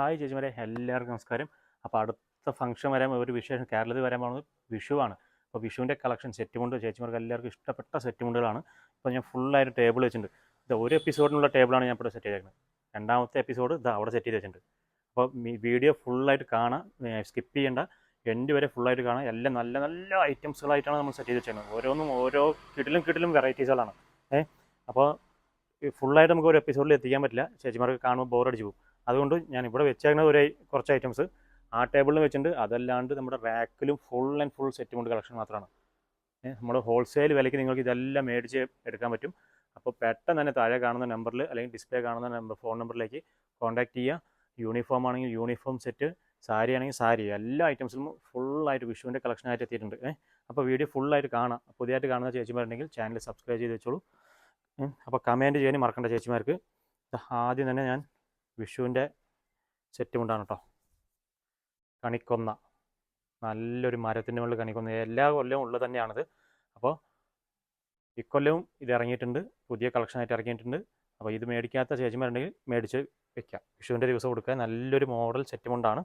Hi ചേച്ചിമാരെ എല്ലാവർക്കും നമസ്കാരം. അപ്പോൾ അടുത്ത ഫംഗ്ഷൻ വരാൻ ഒരു വിശേഷം കേരളത്തിൽ വരാൻ പോകുന്നത് വിഷുവാണ്. അപ്പോൾ വിഷുവിന്റെ കളക്ഷൻ സെറ്റ് മുണ്ട് ചേച്ചിമാർക്ക് എല്ലാവർക്കും ഇഷ്ടപ്പെട്ട സെറ്റ് മുണ്ടുകളാണ് ഇപ്പോൾ ഞാൻ ഫുള്ളായിട്ട് ടേബിൾ വെച്ചിട്ടുണ്ട്. ഇത് ഒരു എപ്പിസോഡിനുള്ള ടേബിളാണ് ഞാൻ ഇവിടെ സെറ്റ് ചെയ്തേക്കുന്നത്. രണ്ടാമത്തെ എപ്പിസോഡ് ഇത് അവിടെ സെറ്റ് ചെയ്ത് വെച്ചിട്ടുണ്ട്. അപ്പോൾ വീഡിയോ ഫുള്ളായിട്ട് കാണാം. സ്കിപ്പ് ചെയ്യേണ്ട. എന്റെ വരെ ഫുള്ളായിട്ട് കാണാം. എല്ലാം നല്ല നല്ല ഐറ്റംസുകളായിട്ടാണ് നമ്മൾ സെറ്റ് ചെയ്ത് വെച്ചേക്കുന്നത്. ഓരോന്നും ഓരോ കിടിലും കിടിലും വെറൈറ്റീസുകളാണ് ഏഹ് അപ്പോൾ ഫുള്ളായിട്ട് നമുക്ക് ഒരു എപ്പിസോഡിൽ എത്തിക്കാൻ പറ്റില്ല. ചേച്ചിമാർക്ക് കാണുമ്പോൾ ബോറടിച്ച് പോകും. അതുകൊണ്ട് ഞാൻ ഇവിടെ വെച്ചേക്കുന്ന ഒരു കുറച്ച് ഐറ്റംസ് ആ ടേബിളിൽ വെച്ചിട്ടുണ്ട്. അതല്ലാണ്ട് നമ്മുടെ റാക്കിലും ഫുൾ ആൻഡ് ഫുൾ സെറ്റ് കൊണ്ട് കളക്ഷൻ മാത്രമാണ്. നമ്മൾ ഹോൾസെയിൽ വിലയ്ക്ക് നിങ്ങൾക്ക് ഇതെല്ലാം മേടിച്ച് എടുക്കാൻ പറ്റും. അപ്പോൾ പെട്ടെന്ന് തന്നെ താഴെ കാണുന്ന നമ്പറിൽ അല്ലെങ്കിൽ ഡിസ്പ്ലേ കാണുന്ന നമ്പർ ഫോൺ നമ്പറിലേക്ക് കോൺടാക്ട് ചെയ്യുക. യൂണിഫോം ആണെങ്കിൽ യൂണിഫോം സെറ്റ് സാരി ആണെങ്കിൽ സാരി എല്ലാ ഐറ്റംസിലും ഫുള്ളായിട്ട് വിഷുവിന്റെ കളക്ഷനായിട്ട് എത്തിയിട്ടുണ്ട്. അപ്പോൾ വീഡിയോ ഫുള്ളായിട്ട് കാണാം. പുതിയതായിട്ട് കാണുന്ന ചേച്ചിമാരുണ്ടെങ്കിൽ ചാനൽ സബ്സ്ക്രൈബ് ചെയ്ത് വെച്ചോളൂ. അപ്പോൾ കമന്റ് ചെയ്യാൻ മറക്കണ്ട ചേച്ചിമാർക്ക്. ആദ്യം തന്നെ ഞാൻ വിഷുവിന്റെ സെറ്റ് കൊണ്ടാണ് കേട്ടോ കണിക്കൊന്ന. നല്ലൊരു മരത്തിന്റെ മുകളിൽ കണിക്കൊന്ന. എല്ലാ കൊല്ലവും ഉള്ളത് തന്നെയാണിത്. അപ്പോൾ ഇക്കൊല്ലവും ഇത് ഇറങ്ങിയിട്ടുണ്ട്. പുതിയ കളക്ഷനായിട്ട് ഇറങ്ങിയിട്ടുണ്ട്. അപ്പോൾ ഇത് മേടിക്കാത്ത ചേച്ചിമാരുണ്ടെങ്കിൽ മേടിച്ച് വെക്കാം. വിഷുവിന്റെ ദിവസം കൊടുക്കുക. നല്ലൊരു മോഡൽ സെറ്റ് കൊണ്ടാണ്.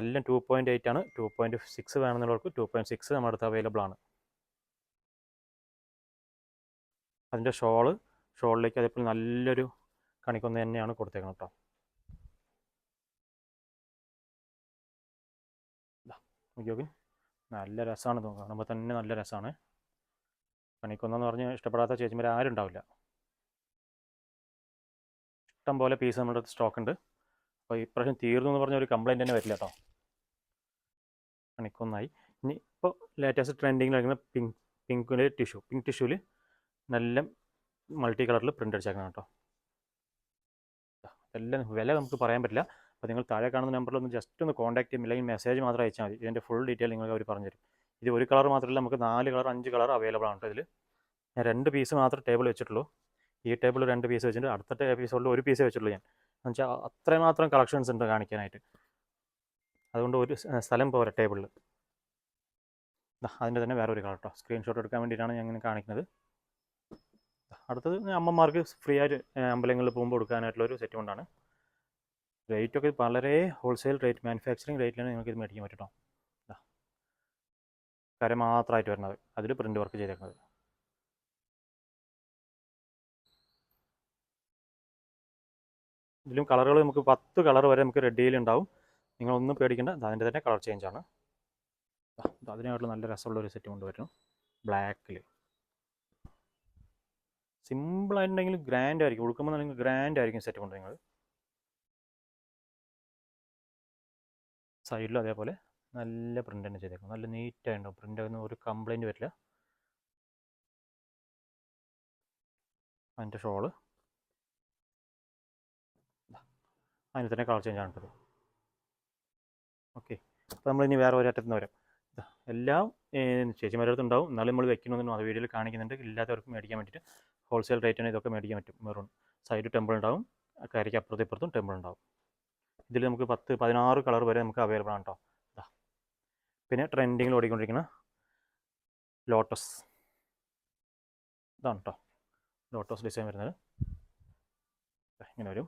എല്ലാം ടു പോയിന്റ് എയ്റ്റ് ആണ്. ടു പോയിന്റ് സിക്സ് വേണമെന്നുള്ളവർക്ക് ടു പോയിന്റ് സിക്സ് നമ്മുടെ അടുത്ത് അവൈലബിൾ ആണ്. അതിന്റെ ഷോൾ ഷോളിലേക്ക് അതേപോലെ നല്ലൊരു കണിക്കൊന്ന തന്നെയാണ് കൊടുത്തേക്കുന്നത് കേട്ടോ. നോക്കി നല്ല രസമാണ് കാണുമ്പോൾ തന്നെ നല്ല രസമാണ്. കണിക്കൊന്നെന്ന് പറഞ്ഞ് ഇഷ്ടപ്പെടാത്ത ചേച്ചിമാർ ആരും ഉണ്ടാവില്ല. ഇഷ്ടം പോലെ പീസ് നമ്മുടെ സ്റ്റോക്ക് ഉണ്ട്. അപ്പോൾ ഇപ്രാവശ്യം തീർന്നു എന്ന് പറഞ്ഞ ഒരു കംപ്ലൈന്റ് തന്നെ വരില്ല കേട്ടോ. കണിക്കൊന്നായി. ഇനി ഇപ്പോൾ ലേറ്റസ്റ്റ് ട്രെൻഡിങ്ങിൽ നടക്കുന്ന പിങ്ക് പിങ്കിന്റെ ടിഷ്യൂ പിങ്ക് ടിഷ്യൂവിൽ നല്ല മൾട്ടി കളറിൽ പ്രിന്റ് അടിച്ചേക്കണം കേട്ടോ. എല്ലാം വില നമുക്ക് പറയാൻ പറ്റില്ല. അപ്പോൾ നിങ്ങൾ താഴെ കാണുന്ന നമ്പറിൽ ഒന്ന് ജസ്റ്റ് ഒന്ന് കോൺടാക്ട് ചെയ്യും അല്ലെങ്കിൽ മെസ്സേജ് മാത്രം അയച്ചാൽ മതി. ഇതിന്റെ ഫുൾ ഡീറ്റെയിൽ നിങ്ങൾക്ക് അവർ പറഞ്ഞുതരും ഇത് ഒരു കളർ മാത്രമല്ല നമുക്ക് നാല് കളർ അഞ്ച് കളർ അവൈലബിൾ ആണ് കേട്ടോ ഇതിൽ ഞാൻ രണ്ട് പീസ് മാത്രം ടേബിൾ വെച്ചിട്ടുള്ളൂ. ഈ ടേബിൾ രണ്ട് പീസ് വെച്ചിട്ടുണ്ട്. അടുത്ത എപ്പിസോഡിൽ ഒരു പീസ് വെച്ചിട്ടുള്ളൂ ഞാൻ. എന്നുവെച്ചാൽ അത്രമാത്രം കളക്ഷൻസ് ഉണ്ട് കാണിക്കാനായിട്ട്. അതുകൊണ്ട് ഒരു സ്ഥലം പോരാ ടേബിളിൽ അതിന്റെ തന്നെ വേറൊരു കളർ കേട്ടോ സ്ക്രീൻഷോട്ട് എടുക്കാൻ വേണ്ടിയിട്ടാണ് ഞാൻ ഇങ്ങനെ കാണിക്കുന്നത്. അടുത്തത് അമ്മമാർക്ക് ഫ്രീ ആയിട്ട് അമ്പലങ്ങളിൽ പോകുമ്പോൾ കൊടുക്കാനായിട്ടുള്ള ഒരു സെറ്റ് കൊണ്ടാണ് റേറ്റൊക്കെ വളരെ ഹോൾസെയിൽ റേറ്റ് മാനുഫാക്ചറിങ് റേറ്റിലാണ് നിങ്ങൾക്ക് ഇത് മേടിക്കാൻ പറ്റും കര മാത്രമായിട്ട് വരുന്നത്. അതിൽ പ്രിന്റ് വർക്ക് ചെയ്തേക്കുന്നത്. ഇതിലും കളറുകൾ നമുക്ക് പത്ത് കളർ വരെ നമുക്ക് റെഡിയിൽ ഉണ്ടാവും. നിങ്ങളൊന്നും പേടിക്കേണ്ട. അതിന്റെ തന്നെ കളർ ചേഞ്ച് ആണ്. അതിനായിട്ടുള്ള നല്ല രസമുള്ള ഒരു സെറ്റ് കൊണ്ടുവരുന്നു ബ്ലാക്കിൽ സിമ്പിളായിട്ടുണ്ടെങ്കിൽ ഗ്രാൻഡ് ആയിരിക്കും. ഉടുക്കുമ്പോൾ നിങ്ങൾ ഗ്രാൻഡ് ആയിരിക്കും സെറ്റ് കൊണ്ട് നിങ്ങൾ സൈഡിലും അതേപോലെ നല്ല പ്രിന്റ് തന്നെ ചെയ്തേക്കും നല്ല നീറ്റായിട്ടുണ്ടാവും പ്രിന്റ് ഒന്നും ഒരു കംപ്ലൈന്റ് വരില്ല. അതിന്റെ ഷോൾ അതിന് തന്നെ കളർ ചേഞ്ച് ആണിട്ടത് ഓക്കെ അപ്പോൾ നമ്മളിനി വേറെ ഒരു അറ്റത്ത് നിന്ന് വരാം. എല്ലാം ചേച്ചിമാരുടെ അടുത്ത് ഉണ്ടാവും എന്നാലും നമ്മൾ വെക്കണമെന്നും അത് വീഡിയോയിൽ കാണിക്കുന്നുണ്ട്. ഇല്ലാത്തവർക്ക് മേടിക്കാൻ വേണ്ടിയിട്ട് ഹോൾസെയിൽ റേറ്റിന് ഇതൊക്കെ മേടിക്കാൻ പറ്റും. മെറൂൺ സൈഡ് ടെമ്പിൾ ഉണ്ടാവും കരയ്ക്ക് അപ്പുറത്തും ഇപ്പുറത്തും ടെമ്പിൾ ഉണ്ടാവും. ഇതിൽ നമുക്ക് പത്ത് പതിനാറ് കളർ വരെ നമുക്ക് അവൈലബിൾ ആണ് കേട്ടോ ഇതാ പിന്നെ ട്രെൻഡിങ്ങിൽ ഓടിക്കൊണ്ടിരിക്കുന്ന ലോട്ടസ് ഇതാണ് കേട്ടോ ലോട്ടസ് ഡിസൈൻ വരുന്നത്. ഇങ്ങനെ വരും.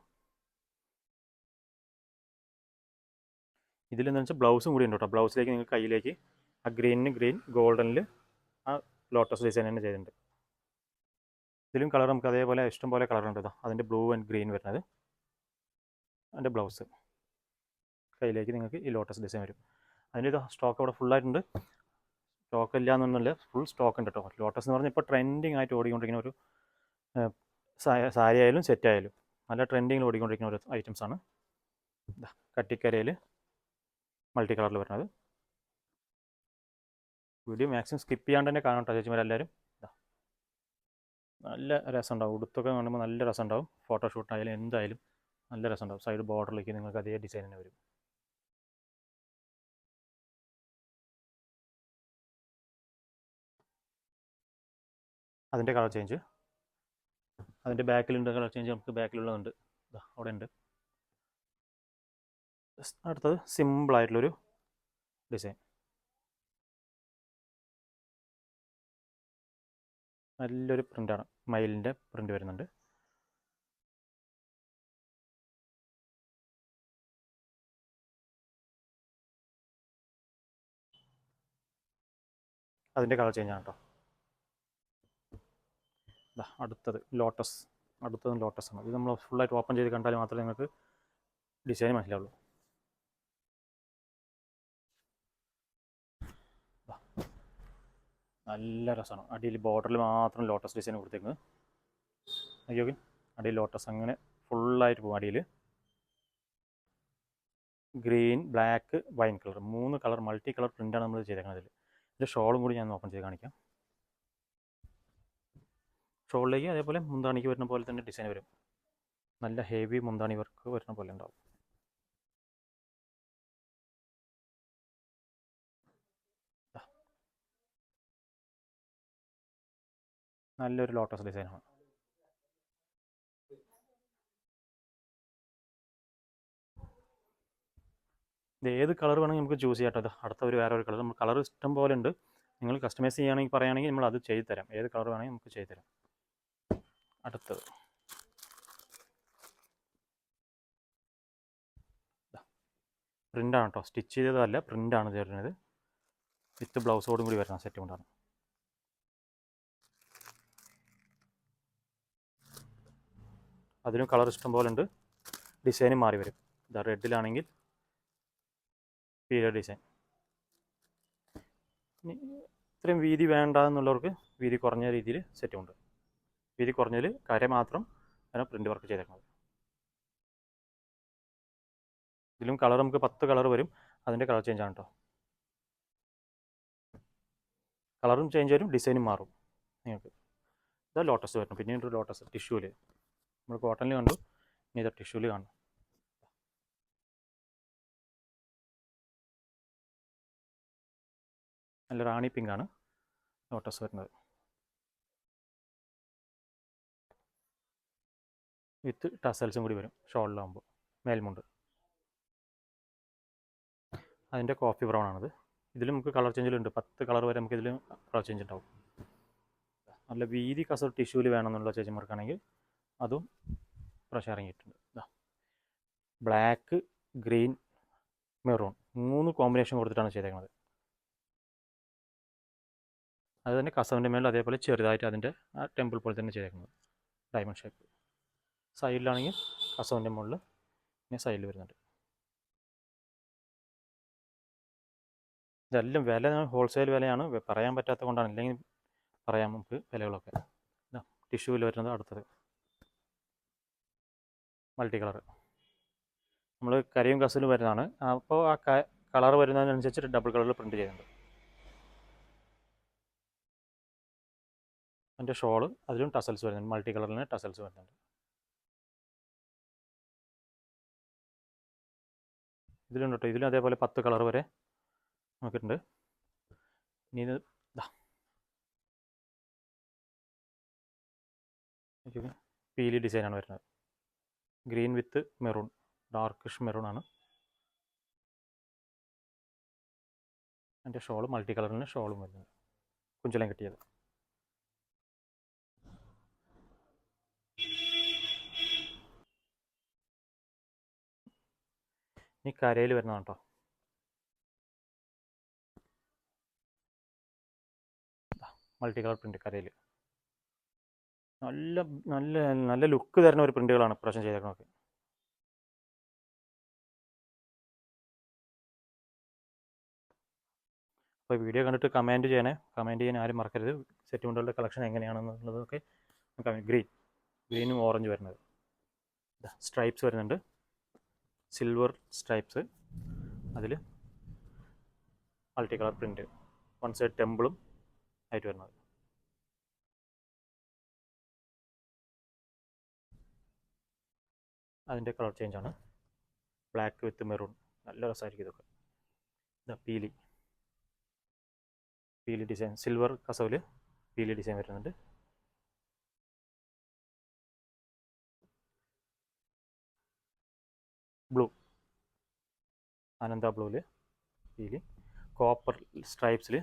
ഇതിലെന്ന് വെച്ചാൽ ബ്ലൗസും കൂടി ഉണ്ട് കേട്ടോ ബ്ലൗസിലേക്ക് നിങ്ങൾ കയ്യിലേക്ക് ആ ഗ്രീനിന് ഗ്രീൻ ഗോൾഡനിൽ ആ ലോട്ടസ് ഡിസൈൻ തന്നെ ചെയ്തിട്ടുണ്ട്. ഇതിലും കളർ നമുക്ക് അതേപോലെ ഇഷ്ടം പോലെ ഉണ്ട് അതിന്റെ ബ്ലൂ ആൻഡ് ഗ്രീൻ വരുന്നത്. അതിന്റെ ബ്ലൗസ് കയ്യിലേക്ക് നിങ്ങൾക്ക് ഈ ലോട്ടസ് ഡിസൈൻ വരും. അതിന്റെ ഇത് സ്റ്റോക്ക് അവിടെ ഫുള്ളായിട്ടുണ്ട് സ്റ്റോക്ക് ഇല്ല എന്നൊന്നുമില്ല ഫുൾ സ്റ്റോക്ക് ഉണ്ട് കേട്ടോ ലോട്ടസ് എന്ന് പറഞ്ഞാൽ ഇപ്പോൾ ട്രെൻഡിങ് ആയിട്ട് ഓടിക്കൊണ്ടിരിക്കുന്ന ഒരു സാരി ആയാലും സെറ്റ് ആയാലും നല്ല ട്രെൻഡിങ്ങിൽ ഓടിക്കൊണ്ടിരിക്കുന്ന ഒരു ഐറ്റംസ് ആണ്. കട്ടിക്കരയിൽ മൾട്ടി കളറിൽ വരുന്നത്. വീഡിയോ മാക്സിമം സ്കിപ്പ് ചെയ്യാണ്ട് തന്നെ കാണാം കേട്ടോ ചേച്ചിമാരെല്ലാവരും നല്ല രസമുണ്ടാവും. ഉടുത്തൊക്കെ കാണുമ്പോൾ നല്ല രസമുണ്ടാവും. ഫോട്ടോഷൂട്ടായാലും എന്തായാലും നല്ല രസമുണ്ടാവും. സൈഡ് ബോർഡറിലേക്ക് നിങ്ങൾക്ക് അതേ ഡിസൈൻ തന്നെ വരും. അതിന്റെ കളർ ചേഞ്ച് അതിന്റെ ബാക്കിലുണ്ട് കളർ ചേഞ്ച് നമുക്ക് ബാക്കിലുള്ളതുണ്ട് അവിടെ ഉണ്ട് അടുത്തത് സിമ്പിളായിട്ടുള്ളൊരു ഡിസൈൻ നല്ലൊരു പ്രിന്റാണ് മയിലിന്റെ പ്രിന്റ് വരുന്നുണ്ട്. അതിന്റെ കളർ ചേഞ്ച് ആണ് കേട്ടോ അടുത്തത് ലോട്ടസ്. അടുത്തതും ലോട്ടസ് ആണ് ഇത് നമ്മൾ ഫുള്ളായിട്ട് ഓപ്പൺ ചെയ്ത് കണ്ടാൽ മാത്രമേ നിങ്ങൾക്ക് ഡിസൈൻ മനസ്സിലാവുള്ളൂ. നല്ല രസമാണ്. അടിയിൽ ബോർഡറിൽ മാത്രം ലോട്ടസ് ഡിസൈൻ കൊടുത്തേക്കുന്നത്. അയ്യോ അടിയിൽ ലോട്ടസ് അങ്ങനെ ഫുള്ളായിട്ട് പോകും അടിയിൽ. ഗ്രീൻ ബ്ലാക്ക് വൈൻ കളർ മൂന്ന് കളർ മൾട്ടി കളർ പ്രിന്റാണ് നമ്മൾ ചെയ്തേക്കുന്നത് ഇതിൽ ഇതിന്റെ ഷോളും കൂടി ഞാൻ ഓപ്പൺ ചെയ്ത് കാണിക്കാം. ഷോളിലേക്ക് അതേപോലെ മുന്താണിക്ക് വരുന്ന പോലെ തന്നെ ഡിസൈൻ വരും. നല്ല ഹെവി മുന്താണി വർക്ക് വരുന്ന പോലെ ഉണ്ടാവും. നല്ലൊരു ലോട്ടസ് ഡിസൈനാണ് ഇത് ഏത് കളർ വേണമെങ്കിൽ നമുക്ക് ചൂസ് ചെയ്യാം കേട്ടോ. അടുത്ത ഒരു വേറെ ഒരു കളർ. നമ്മൾ കളർ ഇഷ്ടം പോലെ ഉണ്ട്. നിങ്ങൾ കസ്റ്റമൈസ് ചെയ്യുകയാണെങ്കിൽ പറയുകയാണെങ്കിൽ നമ്മൾ അത് ചെയ്തു തരാം. ഏത് കളർ വേണമെങ്കിൽ നമുക്ക് ചെയ്തു തരാം. അടുത്തത്. പ്രിന്റാണ് കേട്ടോ. സ്റ്റിച്ച് ചെയ്തതല്ല പ്രിന്റാണ് ചേരുന്നത്. വിത്ത് ബ്ലൗസോടും കൂടി വരുന്ന സെറ്റ് കൊണ്ടാണ് അതിനും കളർ ഇഷ്ടം പോലെ ഉണ്ട് ഡിസൈനും മാറി വരും. ഇതാ റെഡിലാണെങ്കിൽ പീരിയഡ് ഡിസൈൻ. ഇത്രയും വീതി വേണ്ട എന്നുള്ളവർക്ക് വീതി കുറഞ്ഞ രീതിയിൽ സെറ്റും ഉണ്ട്. വീതി കുറഞ്ഞതിൽ കര മാത്രം ആണ് പ്രിന്റ് വർക്ക് ചെയ്തേക്കുന്നത് ഇതിലും കളർ നമുക്ക് പത്ത് കളർ വരും. അതിന്റെ കളർ ചേഞ്ച് ആണ് കേട്ടോ കളറും ചേഞ്ച് വരും ഡിസൈനും മാറും. നിങ്ങൾക്ക്. ഇതാ ലോട്ടസ് വരണം. പിന്നീട് ലോട്ടസ് ടിഷ്യൂവിൽ നമ്മൾ കോട്ടണിൽ കണ്ടു. ഇനി ഇത് ടിഷ്യൂവിൽ കാണും നല്ല റാണി പിങ്കാണ് ആണ്. ലോട്ടസ് വരുന്നത്. വിത്ത് ടസൽസും കൂടി വരും. ഷോളിലാകുമ്പോൾ മേൽമുണ്ട്. അതിന്റെ കോഫി ബ്രൗൺ ആണത്. ഇതിൽ നമുക്ക് കളർ ചേഞ്ചിലുണ്ട് പത്ത് കളർ വരെ നമുക്ക് ഇതിൽ കളർ ചേഞ്ച് ഉണ്ടാവും. നല്ല വീതി കസർ ടിഷ്യൂവിൽ വേണമെന്നുള്ള ചേച്ചിമാർക്കാണെങ്കിൽ അതും പ്രഷർ ഇറങ്ങിയിട്ടുണ്ട്. Black green maroon. മൂന്ന് കോമ്പിനേഷൻ കൊടുത്തിട്ടാണ് ചെയ്തേക്കുന്നത് അത് തന്നെ കസവിന്റെ മേളിൽ അതേപോലെ ചെറുതായിട്ട് അതിന്റെ ആ ടെമ്പിൾ പോലെ തന്നെ ചെയ്തേക്കുന്നത് ഡയമണ്ട് ഷേപ്പ്. സൈഡിലാണെങ്കിൽ കസവിന്റെ മുകളിൽ പിന്നെ സൈഡിൽ വരുന്നുണ്ട്. ഇതെല്ലാം വില ഹോൾസെയിൽ വിലയാണ്. പറയാൻ പറ്റാത്ത കൊണ്ടാണ്. ഇല്ലെങ്കിൽ പറയാം നമുക്ക് വിലകളൊക്കെ. ടിഷ്യൂവിൽ വരുന്നത് അടുത്തത്. മൾട്ടി കളർ നമ്മൾ കരിയും കസിലും വരുന്നതാണ്. അപ്പോൾ ആ കളർ വരുന്നതിനനുസരിച്ച് ഡബിൾ കളറിൽ പ്രിന്റ് ചെയ്യുന്നുണ്ട്. അതിന്റെ ഷോൾ അതിലും ടസൽസ് വരുന്നുണ്ട്. മൾട്ടി കളറിന് ടസൽസ് വരുന്നുണ്ട്. ഇതിലുണ്ട് കേട്ടോ ഇതിലും അതേപോലെ പത്ത് കളർ വരെ നോക്കിയിട്ടുണ്ട്. ഇനി ഇത്. പീലി ഡിസൈനാണ് വരുന്നത്. Green with maroon darkish maroon ആണ്. അതിന്റെ ഷോൾ മൾട്ടി കളറിന് ഷോളും വരുന്നത് കുഞ്ചലം കിട്ടിയത്. ഇനി കരയിൽ വരുന്നതാണ് കേട്ടോ മൾട്ടി കളർ പ്രിന്റ് കരയിൽ. നല്ല നല്ല നല്ല ലുക്ക് തരുന്ന ഒരു പ്രിന്റുകളാണ് ഇപ്രാവശ്യം ചെയ്തേക്കണതൊക്കെ. അപ്പോൾ വീഡിയോ കണ്ടിട്ട് കമന്റ് ചെയ്യണേ. കമന്റ് ചെയ്യാൻ ആരും മറക്കരുത്. സെറ്റ് മുണ്ടുകളുടെ കളക്ഷൻ എങ്ങനെയാണെന്നുള്ളതൊക്കെ ഗ്രീൻ ഗ്രീനും ഓറഞ്ച് വരുന്നത്. സ്ട്രൈപ്സ് വരുന്നുണ്ട്. സിൽവർ സ്ട്രൈപ്സ് അതിൽ multi colour print one side ടെമ്പിളും ആയിട്ട് വരുന്നത്. അതിന്റെ കളർ ചേഞ്ച് ആണ് ബ്ലാക്ക് വിത്ത് മെറൂൺ നല്ല രസമായിരിക്കും ഇതൊക്കെ. ഇതാ പീലി. പീലി ഡിസൈൻ. സിൽവർ കസവിൽ പീലി ഡിസൈൻ വരുന്നുണ്ട്. ബ്ലൂ അനന്ത ബ്ലൂവിൽ പീലി. കോപ്പർ സ്ട്രൈപ്സിൽ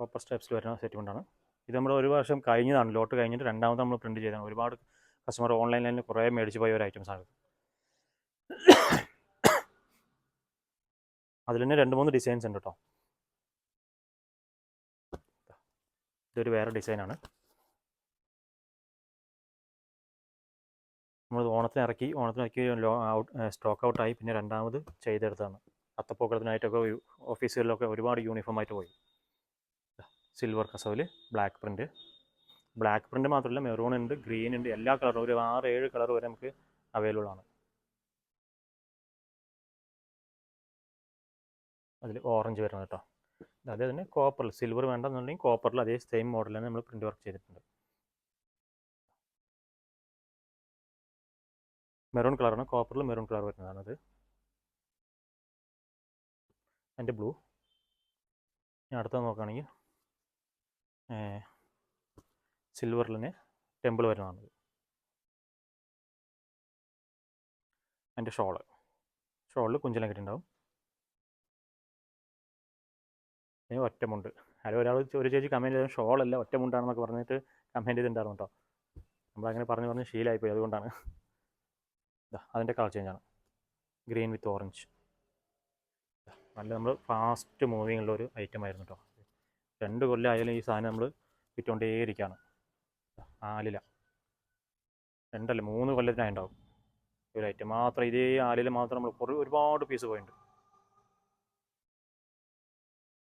കോപ്പർ സ്ട്രൈപ്സിൽ വരുന്ന സെറ്റ് കൊണ്ടാണ് ഇത് നമ്മൾ ഒരു വർഷം കഴിഞ്ഞതാണ്. ലോട്ട് കഴിഞ്ഞിട്ട് രണ്ടാമത് നമ്മൾ പ്രിന്റ് ചെയ്തതാണ്. ഒരുപാട് കസ്റ്റമർ ഓൺലൈനിൽ കുറേ മേടിച്ച് പോയ ഒരു ഐറ്റംസ് ആണ് അതിൽ തന്നെ രണ്ട് മൂന്ന് ഡിസൈൻസ് ഉണ്ട് കേട്ടോ. ഇതൊരു വേറെ ഡിസൈനാണ്. നമ്മൾ ഓണത്തിന് ഇറക്കി ഓണത്തിന് ഇറക്കി ഔട്ട് സ്റ്റോക്ക് ഔട്ടായി പിന്നെ രണ്ടാമത് ചെയ്തെടുത്തതാണ്. അത്തപ്പൂക്കളത്തിനായിട്ടൊക്കെ യു- ഓഫീസുകളിലൊക്കെ ഒരുപാട് യൂണിഫോം ആയിട്ട് പോയി. സിൽവർ കസവിൽ ബ്ലാക്ക് പ്രിന്റ് ബ്ലാക്ക് പ്രിന്റ് മാത്രമല്ല മെറൂൺ ഉണ്ട് ഗ്രീൻ ഉണ്ട് എല്ലാ കളറും ഒരു ആറ് ഏഴ് കളർ വരെ നമുക്ക് അവൈലബിൾ ആണ്. അതിൽ ഓറഞ്ച് വരുന്നത് കേട്ടോ. അതേ തന്നെ കോപ്പറിൽ സിൽവർ വേണ്ടെന്നുണ്ടെങ്കിൽ കോപ്പറിൽ അതേ സെയിം മോഡൽ തന്നെ നമ്മൾ പ്രിന്റ് വർക്ക് ചെയ്തിട്ടുണ്ട്. മെറൂൺ കളറാണ് കോപ്പറിൽ മെറൂൺ കളർ വരുന്നതാണത് അതിന്റെ ബ്ലൂ ഞാൻ അടുത്തത് നോക്കുകയാണെങ്കിൽ സിൽവറിൽ തന്നെ ടെമ്പിൾ വരുന്നതാണത്. അതിന്റെ ഷോൾ. ഷോളിൽ കുഞ്ചലം കെട്ടിണ്ടാവും ഇനി ഒറ്റമുണ്ട് അല്ല ഒരാൾ ഒരു ചേച്ചി കമന്റ് ചെയ്ത ഷോളല്ല ഒറ്റമുണ്ടാണെന്നൊക്കെ പറഞ്ഞിട്ട് കമന്റ് ചെയ്തിട്ടുണ്ടായിരുന്നു കേട്ടോ. നമ്മളങ്ങനെ പറഞ്ഞ് പറഞ്ഞ് ശീലമായിപ്പോയി അതുകൊണ്ടാണ്. അതിന്റെ കളർ ചേഞ്ചാണ് ഗ്രീൻ വിത്ത് ഓറഞ്ച് നല്ല നമ്മൾ ഫാസ്റ്റ് മൂവിങ് ഒരു ഐറ്റം ആയിരുന്നു കേട്ടോ. രണ്ട് കൊല്ലം ആയാലും ഈ സാധനം നമ്മൾ വിറ്റുകൊണ്ടേയിരിക്കുകയാണ് ആലില. രണ്ടല്ല മൂന്ന് കൊല്ലത്തിനായിട്ടുണ്ടാവും ഒരു ഐറ്റം മാത്രം ഇതേ ആലില മാത്രം നമ്മൾ കുറേ ഒരുപാട് പീസ് പോയിട്ടുണ്ട്.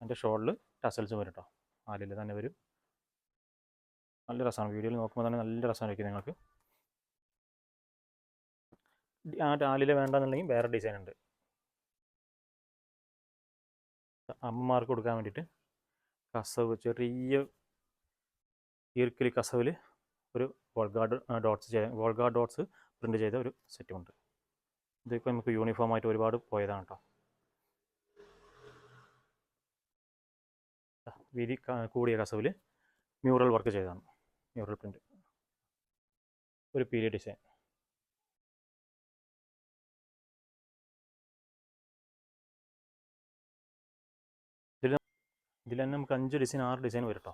അതിന്റെ ഷോളിൽ ടസൽസും വരും കേട്ടോ ആലില തന്നെ വരും. നല്ല രസമാണ്. വീഡിയോയിൽ നോക്കുമ്പോൾ തന്നെ നല്ല രസമായിരിക്കും നിങ്ങൾക്ക്. ആ ആലില വേണ്ടെന്നുണ്ടെങ്കിൽ വേറെ ഡിസൈൻ ഉണ്ട്. അമ്മമാർക്ക് കൊടുക്കാൻ വേണ്ടിയിട്ട് കസവ് ചെറിയ ഈർക്കിലി കസവിൽ ഒരു വോൾഗാർഡ് ഡോട്ട്സ് വോൾഗാർഡ് ഡോട്ട്സ് പ്രിന്റ് ചെയ്ത ഒരു സെറ്റുമുണ്ട് ഇതിപ്പോൾ നമുക്ക് യൂണിഫോം ആയിട്ട് ഒരുപാട് പോയതാണ് കേട്ടോ വീതി കൂടിയ കസവിൽ മ്യൂറൽ വർക്ക് ചെയ്തതാണ്. മ്യൂറൽ പ്രിന്റ് ഒരു പീരിയഡ് ഡിസൈൻ ഇതിൽ തന്നെ നമുക്ക് അഞ്ച് ഡിസൈൻ ആറ് ഡിസൈൻ വരും കേട്ടോ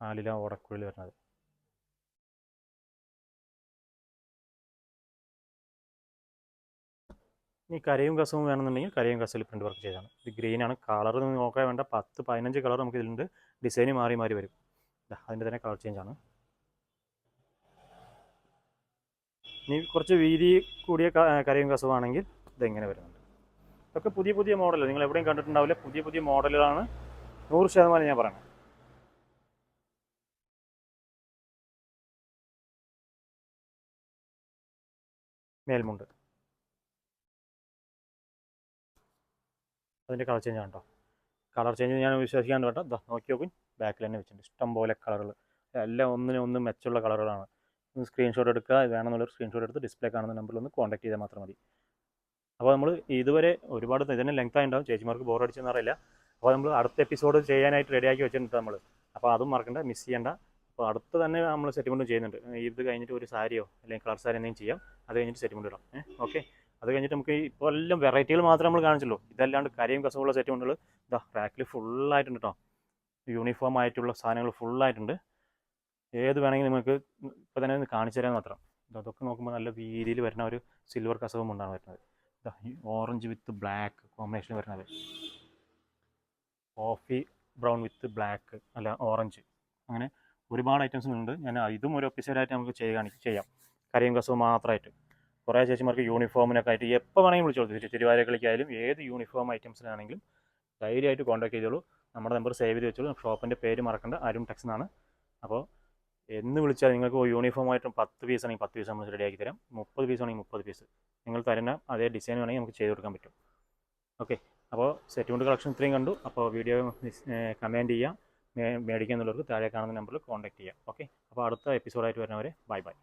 ആലില ഓടക്കുഴൽ വരുന്നത്. ഇനി കരയും കസവും വേണമെന്നുണ്ടെങ്കിൽ കരയും കസവിൽ പ്രിന്റ് വർക്ക് ചെയ്താണ്. ഇത് ഗ്രീനാണ് കളർ നോക്കാൻ വേണ്ട. പത്ത് പതിനഞ്ച് കളർ നമുക്ക് ഇതിലുണ്ട്. ഡിസൈന് മാറി മാറി വരും. അതിന്റെ തന്നെ കളർ ചേഞ്ച് ആണ്. ഇനി കുറച്ച് വീതി കൂടിയ കരയും കസവാണെങ്കിൽ ഇതെങ്ങനെ വരുന്നുണ്ട്. ഇതൊക്കെ പുതിയ പുതിയ മോഡലാണ് നിങ്ങൾ എവിടെയും കണ്ടിട്ടുണ്ടാവില്ല. പുതിയ പുതിയ മോഡലുകളാണ് നൂറ് ശതമാനം ഞാൻ പറയണം മേൽമുണ്ട്. അതിന്റെ കളർ ചേഞ്ച് ആണ് കളർ ചേഞ്ച് ഞാൻ വിശ്വസിക്കാൻ കേട്ടോ. ദാ നോക്കി നോക്കും. ബാക്കിൽ തന്നെ വെച്ചിട്ടുണ്ട്. ഇഷ്ടം പോലെ കളറുകൾ. എല്ലാം ഒന്നിനും ഒന്നും മെച്ചമുള്ള കളറുകളാണ്. സ്ക്രീൻഷോട്ട് എടുക്കുക. വേണമെന്നുള്ളൊരു സ്ക്രീൻഷോട്ട് എടുത്ത് ഡിസ്പ്ലേ കാണുന്ന നമ്പറിൽ ഒന്ന് കോൺടാക്ട് ചെയ്താൽ മാത്രം മതി. അപ്പോൾ നമ്മൾ ഇതുവരെ ഒരുപാട് ഇതിന് ലെങ്ത് ആയിട്ടുണ്ടാവും. ചേച്ചിമാർക്ക് ബോർ അടിച്ചെന്ന് അറിയില്ല. അപ്പോൾ നമ്മൾ അടുത്ത എപ്പിസോഡ് ചെയ്യാനായിട്ട് റെഡിയാക്കി വെച്ചിട്ടുണ്ട് നമ്മൾ. അപ്പോൾ അതും മറക്കണ്ട മിസ് ചെയ്യണ്ട. അപ്പോൾ അടുത്ത് തന്നെ നമ്മൾ സെറ്റിൽമെന്റ് ചെയ്യുന്നുണ്ട്. ഇത് കഴിഞ്ഞിട്ട് ഒരു സാരിയോ അല്ലെങ്കിൽ കളർ സാരി എന്തെങ്കിലും ചെയ്യാം. അത് കഴിഞ്ഞിട്ട് സെറ്റിൽമെന്റ് ഇടാം. ഓക്കെ. അത് കഴിഞ്ഞിട്ട് നമുക്ക് ഇപ്പോൾ എല്ലാം വെറൈറ്റികൾ മാത്രമേ നമ്മൾ കാണിച്ചുള്ളൂ. ഇതല്ലാണ്ട് കരയും കസവുള്ള സെറ്റിൽമെന്റുകൾ ഇതാ റാക്കിൽ ഫുള്ളായിട്ടുണ്ട് കേട്ടോ യൂണിഫോം ആയിട്ടുള്ള സാധനങ്ങൾ ഫുള്ളായിട്ടുണ്ട് ഏത് വേണമെങ്കിൽ നിങ്ങൾക്ക് ഇപ്പോൾ തന്നെ കാണിച്ചു തരാൻ മാത്രം. അതൊക്കെ നോക്കുമ്പോൾ നല്ല വീതിയിൽ വരുന്ന ഒരു സിൽവർ കസവും ഉണ്ടാണ് വരുന്നത്. ഓറഞ്ച് വിത്ത് ബ്ലാക്ക് കോമ്പിനേഷൻ വരുന്നത്. കോഫി ബ്രൗൺ വിത്ത് ബ്ലാക്ക് അല്ല ഓറഞ്ച് അങ്ങനെ ഒരുപാട് ഐറ്റംസ് ഉണ്ട് ഞാൻ ഇതും ഒരു എപ്പിസോഡായിട്ട് നമുക്ക് ചെയ്യാൻ ചെയ്യാം. കറിയും കസവും മാത്രമായിട്ട് കുറേ ചേച്ചിമാർക്ക് യൂണിഫോമിനൊക്കെ ആയിട്ട് എപ്പോൾ വേണമെങ്കിലും വിളിച്ചോളൂ തിരുവാതിരക്കളിക്കായാലും ഏത് യൂണിഫോം ഐറ്റംസിനാണെങ്കിലും ധൈര്യമായിട്ട് കോൺടാക്ട് ചെയ്തോളൂ. നമ്മുടെ നമ്പർ സേവ് ചെയ്ത് വെച്ചോളൂ. ഷോപ്പിന്റെ പേര് മറക്കേണ്ട. അരുൺ ടെക്സ് എന്നാണ് അപ്പോൾ എന്ന് വിളിച്ചാൽ നിങ്ങൾക്ക് യൂണിഫോം ആയിട്ട് പത്ത് പീസ് ആണെങ്കിൽ പത്ത് പീസ് നമ്മൾ റെഡിയാക്കി തരാം. മുപ്പത് പീസ് ആണെങ്കിൽ മുപ്പത് പീസ് നിങ്ങൾ തരുന്ന അതേ ഡിസൈൻ വേണമെങ്കിൽ നമുക്ക് ചെയ്ത് കൊടുക്കാൻ പറ്റും. ഓക്കെ അപ്പോൾ സെറ്റ് കൊണ്ട് കളക്ഷൻ ഇത്രയും കണ്ടു. അപ്പോൾ വീഡിയോ കമന്റ് ചെയ്യാം. മേ- മേടിക്കുക എന്നുള്ളവർക്ക് താഴെ കാണുന്ന നമ്പറിൽ കോൺടാക്ട് ചെയ്യാം. ഓക്കെ അപ്പോൾ അടുത്ത എപ്പിസോഡായിട്ട് വരുന്നവരെ ബൈ ബൈ